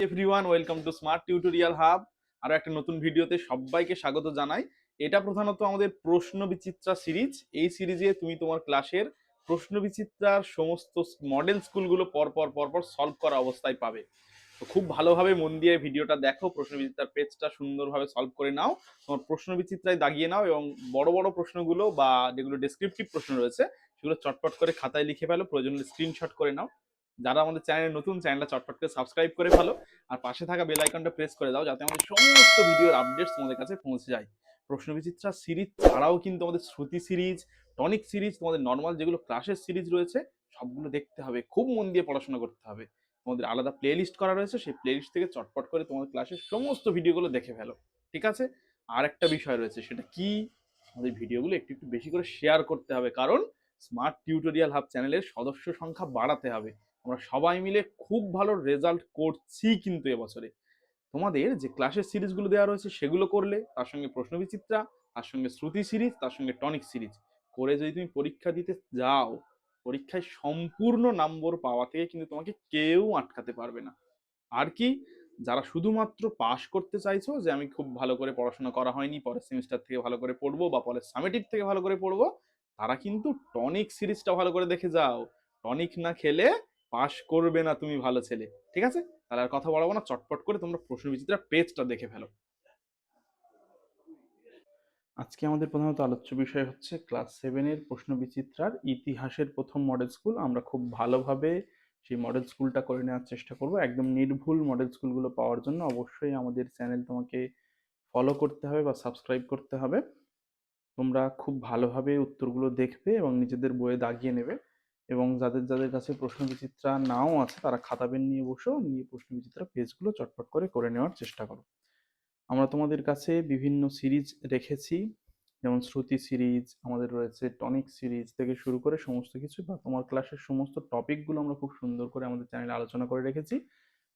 Everyone, welcome to smart tutorial hub. আরও একটা নতুন ভিডিওতে সবাইকে স্বাগত জানাই। এটা প্রধানত আমাদের প্রশ্ন বিচিত্রা সিরিজ। এই সিরিজে তুমি তোমার ক্লাসের প্রশ্ন বিচিত্রার সমস্ত মডেল স্কুলগুলো পরপর পরপর সলভ করা অবস্থায় পাবে। তো খুব ভালোভাবে মন দিয়ে ভিডিওটা দেখো, প্রশ্ন বিচিত্রার পেজটা সুন্দরভাবে সলভ করে নাও। তোমার প্রশ্ন বিচিত্রায় দাগিয়ে নাও এবং বড় বড় প্রশ্নগুলো বা যেগুলো ডেসক্রিপটিভ প্রশ্ন রয়েছে, সেগুলো চটপট করে খাতায় লিখে ফেলো, প্রয়োজন স্ক্রিনশট করে নাও। যারা আমাদের চ্যানেলে নতুন, চ্যানেলটা চটপট করে সাবস্ক্রাইব করে ফেলো। আর পাশে থাকা বেল আইকনটা প্রেস করে দাও, যাতে আমাদের সমস্ত ভিডিওর আপডেটস তোমাদের কাছে পৌঁছে যায়। প্রশ্ন বিচিত্রা সিরিজ ছাড়াও কিন্তু আমাদের শ্রুতি সিরিজ টনিক সিরিজ তোমাদের নর্মাল যেগুলো ক্লাসের সিরিজ রয়েছে, সবগুলো দেখতে হবে। খুব মন দিয়ে পড়াশোনা করতে হবে। তোমাদের আলাদা প্লে লিস্ট করা রয়েছে, সেই প্লে লিস্ট থেকে চটপট করে তোমাদের ক্লাসের সমস্ত ভিডিওগুলো দেখে ফেলো। ঠিক আছে? আর একটা বিষয় রয়েছে, সেটা কি? আমাদের ভিডিওগুলো একটু একটু বেশি করে শেয়ার করতে হবে। কারণ স্মার্ট টিউটোরিয়াল হাব চ্যানেলের সদস্য সংখ্যা বাড়াতে হবে। আমরা সবাই মিলে খুব ভালো রেজাল্ট করছি কিন্তু এবছরে। তোমাদের যে ক্লাসের সিরিজগুলো দেওয়া রয়েছে সেগুলো করলে, তার সঙ্গে প্রশ্ন বিচিত্রা, তার সঙ্গে শ্রুতি সিরিজ তার সঙ্গে টনিক সিরিজ করে যদি তুমি পরীক্ষা দিতে যাও, পরীক্ষায় সম্পূর্ণ নম্বর পাওয়া থেকে কিন্তু তোমাকে কেউ আটকাতে পারবে না। আর কি, যারা শুধুমাত্র পাশ করতে চাইছো যে আমি খুব ভালো করে পড়াশোনা করা হয়নি, পরের সেমিস্টার থেকে ভালো করে পড়ব বা পরের সামেটিভ থেকে ভালো করে পড়ব, তারা কিন্তু টনিক সিরিজটা ভালো করে দেখে যাও। টনিক না খেলে পাশ করবে না তুমি ভালো ছেলে, ঠিক আছে? তাহলে আর কথা বলব না, চটপট করে তোমরা প্রশ্ন বিচিত্রা পেজটা দেখে ফেলো। আজকে আমাদের প্রধানত আলোচ্য বিষয় হচ্ছে ক্লাস সেভেনের প্রশ্ন বিচিত্রার ইতিহাসের প্রথম মডেল স্কুল আমরা খুব ভালোভাবে সেই মডেল স্কুলটা করে নেওয়ার চেষ্টা করব। একদম নির্ভুল মডেল স্কুলগুলো পাওয়ার জন্য অবশ্যই আমাদের চ্যানেল তোমাকে ফলো করতে হবে বা সাবস্ক্রাইব করতে হবে। তোমরা খুব ভালোভাবে উত্তরগুলো দেখবে এবং নিজেদের বইয়ে দাগিয়ে নেবে। এবং যাদের যাদের কাছে প্রশ্ন বিচিত্রা নাও আছে, তারা খাতা পেন নিয়ে বসো নিয়ে প্রশ্ন বিচিত্রা পেজগুলো চটপট করে করে নেওয়ার চেষ্টা করো। আমরা তোমাদের কাছে বিভিন্ন সিরিজ রেখেছি, যেমন শ্রুতি সিরিজ, আমাদের রয়েছে টনিক সিরিজ থেকে শুরু করে সমস্ত কিছু বা তোমার ক্লাসের সমস্ত টপিকগুলো আমরা খুব সুন্দর করে আমাদের চ্যানেলে আলোচনা করে রেখেছি।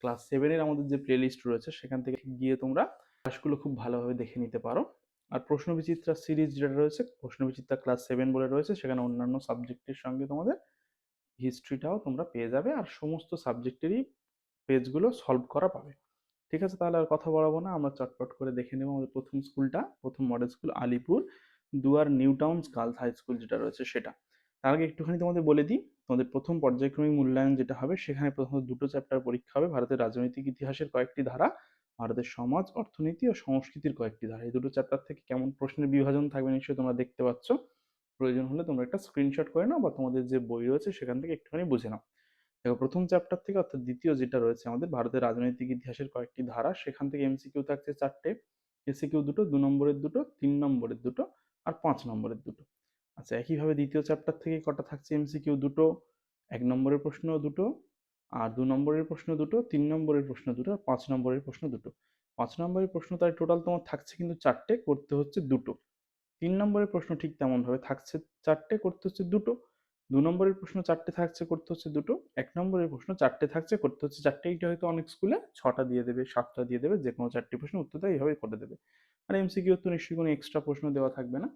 ক্লাস সেভেনের আমাদের যে প্লেলিস্ট রয়েছে, সেখান থেকে গিয়ে তোমরা ক্লাসগুলো খুব ভালোভাবে দেখে নিতে পারো। আর প্রশ্ন বিচিত্রা সিরিজ যেটা রয়েছে প্রশ্ন বিচিত্রা ক্লাস সেভেন বলে রয়েছে, সেখানে অন্যান্য সাবজেক্টের সঙ্গে তোমাদের হিস্ট্রিটাও তোমরা পেয়ে যাবে আর সমস্ত সাবজেক্টেরই পেজগুলো সলভ করা পাবে। ঠিক আছে? তাহলে আর কথা বলাবো না। আমরা চটপট করে দেখে নেব আমাদের প্রথম স্কুলটা প্রথম model school Alipurduar new town girls high school যেটা রয়েছে সেটা। তার আগে একটুখানি তোমাদের বলে দিই, তোমাদের প্রথম পর্যায়ক্রমিক মূল্যায়ন যেটা হবে, সেখানে প্রথমত দুটো চ্যাপ্টার পরীক্ষা হবে, ভারতের রাজনৈতিক ইতিহাসের কয়েকটি ধারা, ভারতের সমাজ, অর্থনীতি ও সংস্কৃতির কয়েকটি ধারা। এই দুটো চ্যাপ্টার থেকে কেমন প্রশ্নের বিভাজন থাকবে নিশ্চয়ই তোমরা দেখতে পাচ্ছ। প্রয়োজন হলে তোমরা একটা স্ক্রিনশট করে নাও বা তোমাদের যে বই রয়েছে সেখান থেকে একটুখানি বুঝে নাও। দেখো, প্রথম চ্যাপ্টার থেকে অর্থাৎ দ্বিতীয় যেটা রয়েছে আমাদের ভারতের রাজনৈতিক ইতিহাসের কয়েকটি ধারা, সেখান থেকে এমসিকিউ থাকছে চারটে। এসিকিউ দুটো, দু নম্বরের দুটো, তিন নম্বরের দুটো আর পাঁচ নম্বরের দুটো। আচ্ছা একইভাবে দ্বিতীয় চ্যাপ্টার থেকে কটা থাকছে এমসিকিউ দুটো? এক নম্বরের প্রশ্ন দুটো আর দু নম্বরের প্রশ্ন দুটো, তিন নম্বরের প্রশ্ন দুটো আর পাঁচ নম্বরের প্রশ্ন দুটো। পাঁচ নম্বরের প্রশ্ন তাই টোটাল তোমার থাকছে কিন্তু চারটে, করতে হচ্ছে দুটো। তিন নম্বরের প্রশ্ন ঠিক তেমনভাবে থাকছে, চারটে করতে হচ্ছে দুটো। দু নম্বরের প্রশ্ন চারটে থাকছে, করতে হচ্ছে দুটো। এক নম্বরের প্রশ্ন চারটে থাকছে, করতে হচ্ছে চারটে। এইটা হয়তো অনেক স্কুলে ছটা দিয়ে দেবে, সাতটা দিয়ে দেবে যে কোনো চারটি প্রশ্ন উত্তরটা এইভাবে করে দেবে। আর এমসিকিউ তো নিশ্চয়ই কোনো এক্সট্রা প্রশ্ন দেওয়া থাকবে না।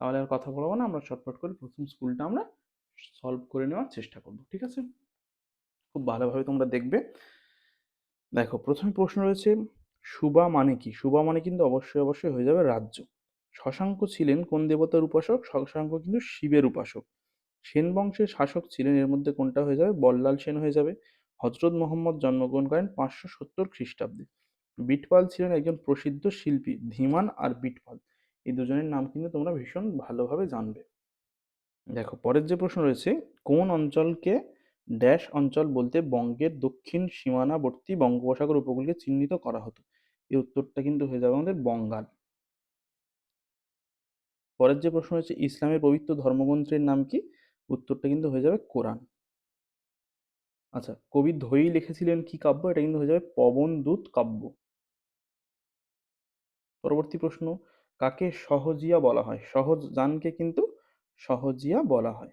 তাহলে আর কথা বলব না, আমরা চটপট করে প্রথম স্কুলটা আমরা সলভ করে নেওয়ার চেষ্টা করব, ঠিক আছে? খুব ভালোভাবে তোমরা দেখবে। দেখো, প্রথমে প্রশ্ন রয়েছে সুবা মানে কি? সুবা মানে কিন্তু অবশ্যই অবশ্যই হয়ে যাবে রাজ্য। শশাঙ্ক ছিলেন কোন দেবতার উপাসক? শশাঙ্ক কিন্তু শিবের উপাসক। সেন বংশের শাসক ছিলেন, এর মধ্যে কোনটা হয়ে যাবে? বল্লাল সেন হয়ে যাবে। হজরত মোহাম্মদ জন্মগ্রহণ করেন পাঁচশো সত্তর খ্রিস্টাব্দে। বিটপাল ছিলেন একজন প্রসিদ্ধ শিল্পী, ধীমান আর বিটপাল। এই দুজনের নাম কিন্তু তোমরা ভীষণ ভালোভাবে জানবে। দেখো, পরের যে প্রশ্ন রয়েছে, কোন অঞ্চলকে ড্যাশ অঞ্চল বলতে বঙ্গের দক্ষিণ সীমানাবর্তী বঙ্গোপসাগর উপকূলকে চিহ্নিত করা হতো? এই উত্তরটা কিন্তু হয়ে যাবে আমাদের বঙ্গাল। পরের যে প্রশ্ন হচ্ছে ইসলামের পবিত্র ধর্মগ্রন্থের নাম কি? উত্তরটা কিন্তু হয়ে যাবে কোরআন। আচ্ছা কবি ধৈ লিখেছিলেন কি কাব্য? এটা কিন্তু হয়ে যাবে পবন দূত কাব্য। পরবর্তী প্রশ্ন, কাকে সহজিয়া বলা হয়? সহজ জানকে কিন্তু সহজিয়া বলা হয়।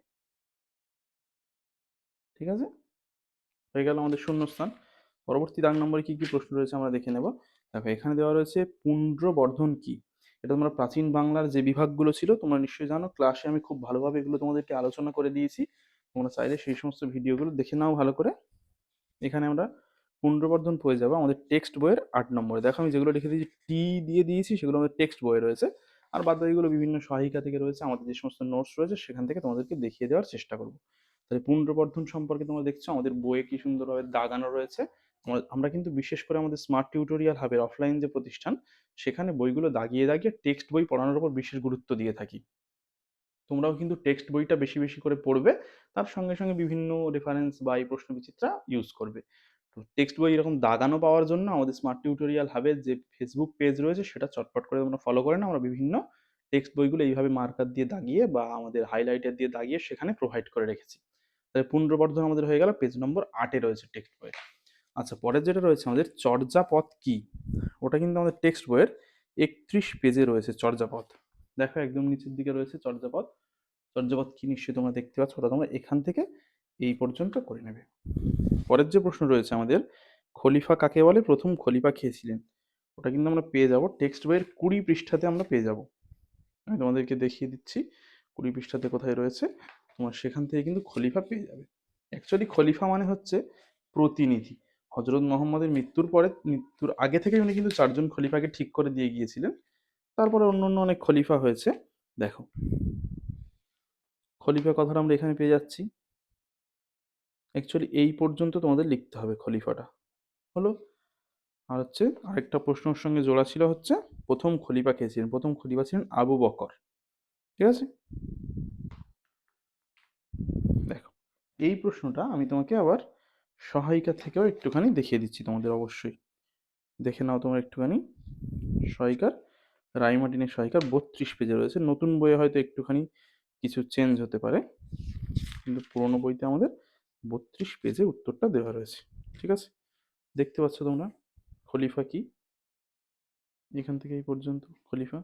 ঠিক আছে? হয়ে গেল আমাদের শূন্যস্থান। পরবর্তী দাগ নম্বরে কি কি প্রশ্ন রয়েছে আমরা দেখে নেব। দেখো, এখানে দেওয়া রয়েছে পুণ্ড্রবর্ধন কি? এটা তোমরা প্রাচীন বাংলার যে বিভাগগুলো ছিল, তোমরা নিশ্চয়ই জানো। ক্লাসে আমি খুব ভালোভাবে এগুলো তোমাদেরকে আলোচনা করে দিয়েছি। তোমরা চাইলে সেই সমস্ত ভিডিওগুলো দেখে নাও ভালো করে। এখানে আমরা পুনর্বর্ধন পেয়ে যাব, আমাদের টেক্সট বইয়ের আট নম্বরে। দেখো, আমি যেগুলো লিখে দিয়েছি টি দিয়ে দিয়েছি, সেগুলো আমাদের টেক্সট বইয়ে রয়েছে। আর বাদ বাকিগুলো বিভিন্ন সহায়িকা থেকে রয়েছে, আমাদের যে সমস্ত নোটস রয়েছে, সেখান থেকে তোমাদেরকে দেখিয়ে দেওয়ার চেষ্টা করব। তাহলে পুনর্বর্ধন সম্পর্কে তোমরা দেখছ, আমাদের বইয়ে কি সুন্দরভাবে দাগানো রয়েছে। আমরা কিন্তু বিশেষ করে আমাদের স্মার্ট টিউটোরিয়াল হাবের অফলাইন যে প্রতিষ্ঠান সেখানে বইগুলো দাগিয়ে দাগিয়ে টেক্সট বই পড়ানোর উপর বিশেষ গুরুত্ব দিয়ে থাকি। তোমরাও কিন্তু টেক্সট বইটা বেশি বেশি করে পড়বে, তার সঙ্গে সঙ্গে বিভিন্ন রেফারেন্স বা এই প্রশ্ন বিচিত্রা ইউজ করবে। তো টেক্সট বই এরকম দাগানো পাওয়ার জন্য আমাদের স্মার্ট টিউটোরিয়াল হাবের যে ফেসবুক পেজ রয়েছে, সেটা চটপট করে তোমরা ফলো করে না আমরা বিভিন্ন টেক্সট বইগুলো এইভাবে মার্কার দিয়ে দাগিয়ে বা আমাদের হাইলাইটার দিয়ে দাগিয়ে সেখানে প্রোভাইড করে রেখেছি। তাহলে পুনর্বর্ধন আমাদের হয়ে গেল পেজ নম্বর আটে রয়েছে টেক্সট বইয়ের। আচ্ছা পরের যেটা রয়েছে আমাদের চর্যাপদ কি? ওটা কিন্তু আমাদের টেক্সট বইয়ের একত্রিশ পেজে রয়েছে চর্যাপদ। দেখো একদম নিচের দিকে রয়েছে চর্যাপদ। চর্যাপদ কি নিশ্চয়ই তোমরা দেখতে পাচ্ছ? ওটা তোমরা এখান থেকে এই পর্যন্ত করে নেবে। পরের যে প্রশ্ন রয়েছে আমাদের, খলিফা কাকে বলে? প্রথম খলিফা খেয়েছিলেন ওটা কিন্তু আমরা পেয়ে যাব। টেক্সট বইয়ের কুড়ি পৃষ্ঠাতে আমরা পেয়ে যাব। আমি তোমাদেরকে দেখিয়ে দিচ্ছি কুড়ি পৃষ্ঠাতে কোথায় রয়েছে। তোমার সেখান থেকে কিন্তু খলিফা পেয়ে যাবে। অ্যাকচুয়ালি খলিফা মানে হচ্ছে প্রতিনিধি। হজরত মোহাম্মদের মৃত্যুর পরে, মৃত্যুর আগে থেকে উনি কিন্তু চারজন খলিফাকে ঠিক করে দিয়ে গিয়েছিলেন। তারপরে অন্য অন্য অনেক খলিফা হয়েছে। দেখো খলিফা কথাটা আমরা এখানে পেয়ে যাচ্ছি। অ্যাকচুয়ালি এই পর্যন্ত তোমাদের লিখতে হবে খলিফাটা। হলো, আর হচ্ছে আরেকটা প্রশ্নের সঙ্গে জোড়া ছিল হচ্ছে, প্রথম খলিফা কে ছিলেন? প্রথম খলিফা ছিলেন আবু বকর। ঠিক আছে? দেখো, এই প্রশ্নটা আমি তোমাকে আবার সহায়িকা থেকেও একটুখানি দেখিয়ে দিচ্ছি তোমাদের অবশ্যই। দেখে নাও তোমরা একটুখানি। সহায়িকার রাইমার্টিনের সহায়িকার বত্রিশ পেজে রয়েছে। নতুন বইয়ে হয়তো একটুখানি কিছু চেঞ্জ হতে পারে। কিন্তু পুরোনো বইতে আমাদের বত্রিশ পেজে উত্তরটা দেওয়া রয়েছে। ঠিক আছে? দেখতে পাচ্ছ তোমরা? খলিফা কি? এখান থেকে এই পর্যন্ত খলিফা।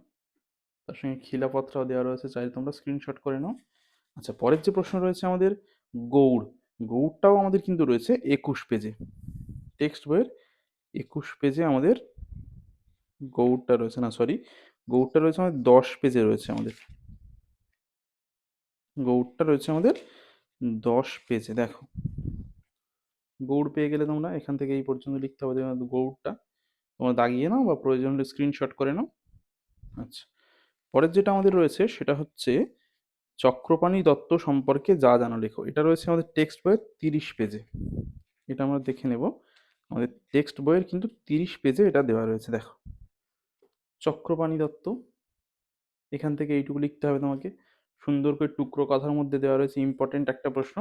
তার সঙ্গে খিলাপত্রাও দেওয়া রয়েছে। চাইলে তোমরা স্ক্রিনশট করে নাও। আচ্ছা পরের যে প্রশ্ন রয়েছে আমাদের, গৌড়। গৌড়টাও আমাদের কিন্তু রয়েছে একুশ পেজে টেক্সট বইয়ের একুশ পেজে আমাদের গৌড়টা রয়েছে না সরি গৌড়টা রয়েছে আমাদের দশ পেজে রয়েছে আমাদের। গৌড়টা রয়েছে আমাদের দশ পেজে দেখো। গৌড় পেয়ে গেলে তোমরা এখান থেকে এই পর্যন্ত লিখতে হবে গৌড়টা তোমরা দাগিয়ে নাও বা প্রয়োজন হলে স্ক্রিনশট করে নাও। আচ্ছা পরের যেটা আমাদের রয়েছে সেটা হচ্ছে চক্রপাণি দত্ত সম্পর্কে যা জানা লেখো। এটা রয়েছে আমাদের টেক্সট বইয়ের তিরিশ পেজে এটা আমরা দেখে নেব। আমাদের টেক্সট বইয়ের কিন্তু তিরিশ পেজে এটা দেওয়া রয়েছে, দেখো। চক্রপাণি দত্ত, এখান থেকে এইটুকু লিখতে হবে তোমাকে। সুন্দর করে টুকরো কথার মধ্যে দেওয়া রয়েছে ইম্পর্টেন্ট একটা প্রশ্ন।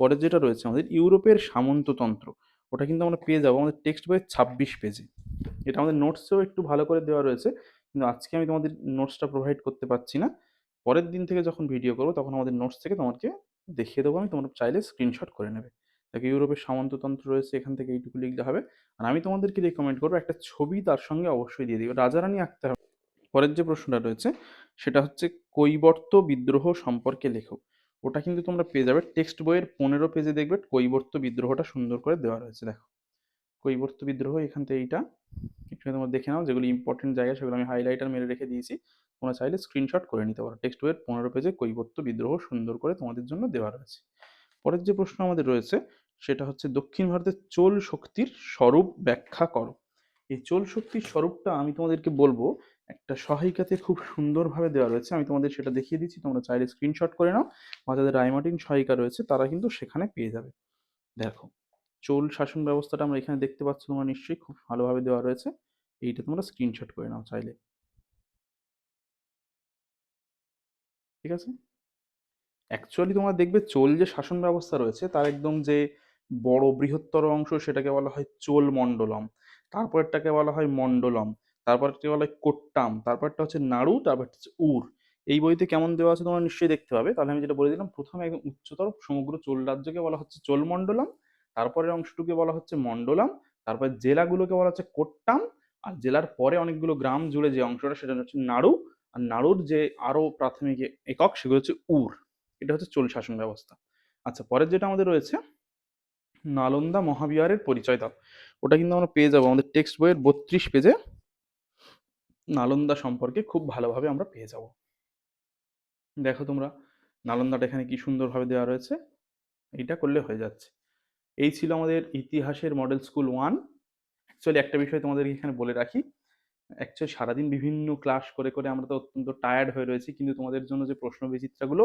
পরে যেটা রয়েছে আমাদের ইউরোপের সামন্ততন্ত্র, ওটা কিন্তু আমরা পেয়ে যাব আমাদের টেক্সট বইয়ের ছাব্বিশ পেজে এটা আমাদের নোটসেও একটু ভালো করে দেওয়া রয়েছে, কিন্তু আজকে আমি তোমাদের নোটসটা প্রোভাইড করতে পারছি না। পরের দিন থেকে যখন ভিডিও করব, তখন আমাদের নোটস থেকে তোমাকে দেখিয়ে দেবো। আমি তোমরা চাইলে স্ক্রিনশট করে নেবে। দেখো, ইউরোপের সামন্ততন্ত্র রয়েছে, এখান থেকে এইটুকু লিখতে হবে। আর আমি তোমাদেরকে রেকমেন্ড করব, একটা ছবি তার সঙ্গে অবশ্যই দিয়ে দিও। রাজারানী আঁকতে হবে। পরের যে প্রশ্নটা রয়েছে, সেটা হচ্ছে, কৈবর্ত বিদ্রোহ সম্পর্কে লেখো। ওটা কিন্তু তোমরা পেয়ে যাবে। টেক্সট বইয়ের পনেরো পেজে দেখবে, কৈবর্ত বিদ্রোহটা সুন্দর করে দেওয়া রয়েছে। দেখো, কৈবর্ত বিদ্রোহ, এখান থেকে এইটা। তোমরা দেখে নাও, যেগুলো ইম্পর্টেন্ট জায়গা, সেগুলো আমি হাইলাইটার মেরে রেখে দিয়েছি। তোমরা চাইলে স্ক্রিনশট করে নিতে পারো। টেক্সট বইয়ের পনেরো পেজে কৈবর্ত বিদ্রোহ সুন্দর করে তোমাদের জন্য দেওয়া রয়েছে। পরের যে প্রশ্ন আমাদের রয়েছে, সেটা হচ্ছে, দক্ষিণ ভারতের চোল শক্তির স্বরূপ ব্যাখ্যা করো। এই চোল শক্তির স্বরূপটা আমি তোমাদেরকে বলব, একটা সহায়িকাতে খুব সুন্দরভাবে দেওয়া রয়েছে। আমি তোমাদের সেটা দেখিয়ে দিচ্ছি, তোমরা চাইলে স্ক্রিনশট করে নাও। বা যাদের রাইমার্টিন সহায়িকা রয়েছে, তারা কিন্তু সেখানে পেয়ে যাবে। দেখো, চোল শাসন ব্যবস্থাটা আমরা এখানে দেখতে পাচ্ছ তোমরা নিশ্চয়ই, খুব ভালোভাবে দেওয়া রয়েছে। এইটা তোমরা স্ক্রিনশট করে নাও চাইলে। ঠিক আছে? অ্যাকচুয়ালি তোমরা দেখবে চোল যে শাসন ব্যবস্থা রয়েছে, তার একদম যে বড় বৃহত্তর অংশ সেটাকে বলা হয় চোল মণ্ডলম। তারপরটাকে বলা হয় মণ্ডলম। তারপরটা বলা হয় কোট্টাম। তারপরটা হচ্ছে নাড়ু তারপরটা হচ্ছে উর। এই বইতে কেমন দেওয়া আছে তোমরা নিশ্চয়ই দেখতে পাবে। তাহলে আমি যেটা বলে দিলাম, প্রথমে একদম উচ্চতর সমগ্র চোল রাজ্যকে বলা হচ্ছে চোল মণ্ডলম। তারপরের অংশটুকে বলা হচ্ছে মণ্ডলম। তারপর জেলাগুলোকে বলা হচ্ছে কোট্টাম। আর জেলার পরে অনেকগুলো গ্রাম জুড়ে যে অংশটা, সেটা হচ্ছে নাড়ু। আর নাড়ুর যে আরও প্রাথমিক একক সেগুলো হচ্ছে উর। এটা হচ্ছে চোল শাসন ব্যবস্থা। আচ্ছা পরের যেটা আমাদের রয়েছে, নালন্দা মহাবিহারের পরিচয় দাও। ওটা কিন্তু আমরা পেয়ে যাব, আমাদের টেক্সট বইয়ের বত্রিশ পেজে। নালন্দা সম্পর্কে খুব ভালোভাবে আমরা পেয়ে যাব। দেখো তোমরা, নালন্দাটা এখানে কি সুন্দরভাবে দেওয়া রয়েছে? এইটা করলে হয়ে যাচ্ছে। এই ছিল আমাদের ইতিহাসের মডেল স্কুল ওয়ান। অ্যাকচুয়ালি একটা বিষয় তোমাদেরকে এখানে বলে রাখি অ্যাকচুয়ালি সারাদিন বিভিন্ন ক্লাস করে করে আমরা তো অত্যন্ত টায়ার্ড হয়ে রয়েছি। কিন্তু তোমাদের জন্য যে প্রশ্ন বিচিত্রাগুলো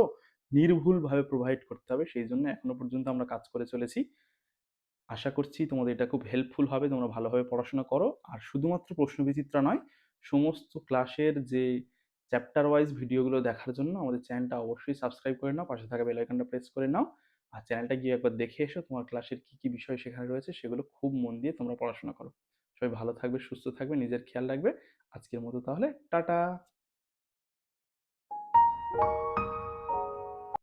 নির্ভুলভাবে প্রোভাইড করতে হবে, সেই জন্য এখনও পর্যন্ত আমরা কাজ করে চলেছি। আশা করছি তোমাদের এটা খুব হেল্পফুল হবে, তোমরা ভালোভাবে পড়াশোনা করো। আর শুধুমাত্র প্রশ্ন বিচিত্রা নয়, সমস্ত ক্লাসের যে চ্যাপ্টার ওয়াইজ ভিডিওগুলো দেখার জন্য আমাদের চ্যানেলটা অবশ্যই সাবস্ক্রাইব করে নাও, পাশে থাকা বেল আইকনটা প্রেস করে নাও। আর চ্যানেলটা গিয়ে একবার দেখে এসো তোমার ক্লাসের কী কী বিষয় সেখানে রয়েছে, সেগুলো খুব মন দিয়ে তোমরা পড়াশোনা করো। সবাই ভালো থাকবে সুস্থ থাকবে নিজের খেয়াল রাখবে। আজকের মতো তাহলে টাটা।